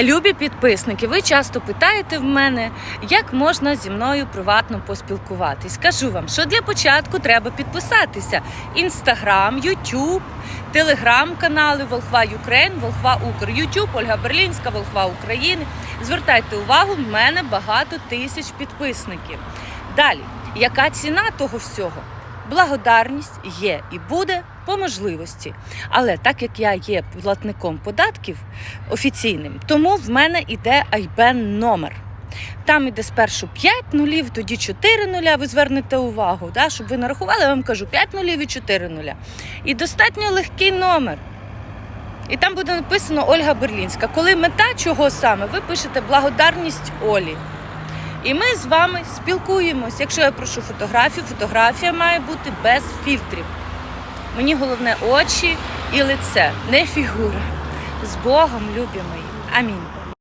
Любі підписники, ви часто питаєте в мене, як можна зі мною приватно поспілкуватись. Скажу вам, що для початку треба підписатися: Інстаграм, Ютуб, телеграм-канали Волхва Юкрейн, Волхва Укр, Ютуб, Ольга Берлінська, Волхва України. Звертайте увагу, в мене багато тисяч підписників. Далі, яка ціна того всього? Благодарність є і буде по можливості. Але так як я є платником податків офіційним, тому в мене йде IBAN номер. Там іде спершу 5 нулів, тоді 4 нуля. Ви звернете увагу, да, щоб ви нарахували, я вам кажу 5 нулів і 4 нуля. І достатньо легкий номер. І там буде написано Ольга Берлінська. Коли мета чого саме, ви пишете благодарність Олі. І ми з вами спілкуємось. Якщо я прошу фотографію, фотографія має бути без фільтрів. Мені головне очі і лице, не фігура. З Богом, любі мої. Амінь.